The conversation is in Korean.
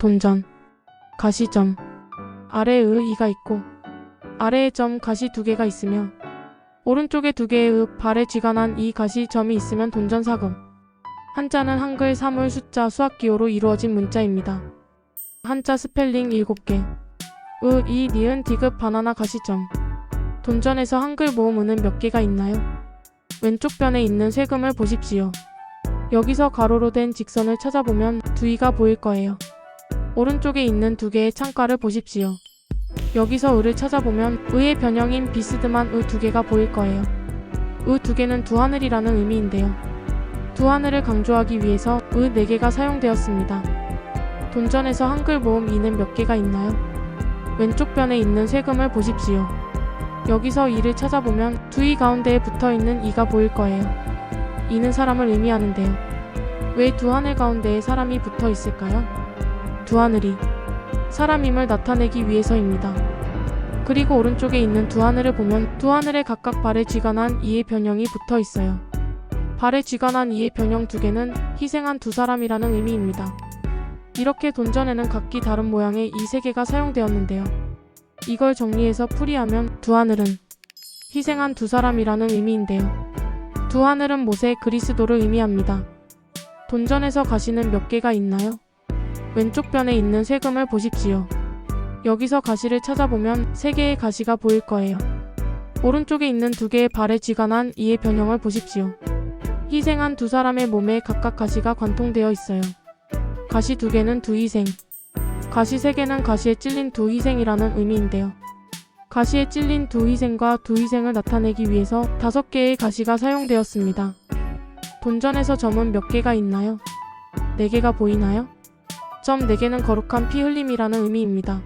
돈전, 가시점, 아래에 의 이가 있고 아래에 점 가시 두 개가 있으며 오른쪽에 두 개의 의 발에 쥐관한 이 가시 점이 있으면 돈전 사금. 한자는 한글 사물 숫자 수학 기호로 이루어진 문자입니다. 한자 스펠링 7개. 의, 이, 니은, 디귿, 바나나, 가시점. 돈전에서 한글 모음 은은 몇 개가 있나요? 왼쪽 변에 있는 세금을 보십시오. 여기서 가로로 된 직선을 찾아보면 두 이가 보일 거예요. 오른쪽에 있는 두 개의 창가를 보십시오. 여기서 의를 찾아보면 의의 변형인 비스듬한 의 두 개가 보일 거예요. 의 두 개는 두 하늘이라는 의미인데요. 두 하늘을 강조하기 위해서 의 네 개가 사용되었습니다. 돈전에서 한글 모음 이는 몇 개가 있나요? 왼쪽 변에 있는 세금을 보십시오. 여기서 이를 찾아보면 두 이 가운데에 붙어 있는 이가 보일 거예요. 이는 사람을 의미하는데요. 왜 두 하늘 가운데에 사람이 붙어 있을까요? 두 하늘이 사람임을 나타내기 위해서입니다. 그리고 오른쪽에 있는 두 하늘을 보면 두 하늘에 각각 발에 쥐관한 이의 변형이 붙어 있어요. 발에 쥐관한 이의 변형 두 개는 희생한 두 사람이라는 의미입니다. 이렇게 돈전에는 각기 다른 모양의 이 세 개가 사용되었는데요. 이걸 정리해서 풀이하면 두 하늘은 희생한 두 사람이라는 의미인데요. 두 하늘은 모세 그리스도를 의미합니다. 돈전에서 가시는 몇 개가 있나요? 왼쪽 변에 있는 세금을 보십시오. 여기서 가시를 찾아보면 세 개의 가시가 보일 거예요. 오른쪽에 있는 두 개의 발에 쥐관한 이의 변형을 보십시오. 희생한 두 사람의 몸에 각각 가시가 관통되어 있어요. 가시 두 개는 두 희생. 가시 세 개는 가시에 찔린 두 희생이라는 의미인데요. 가시에 찔린 두 희생과 두 희생을 나타내기 위해서 다섯 개의 가시가 사용되었습니다. 돈전에서 점은 몇 개가 있나요? 네 개가 보이나요? 점 4개는 거룩한 피 흘림이라는 의미입니다.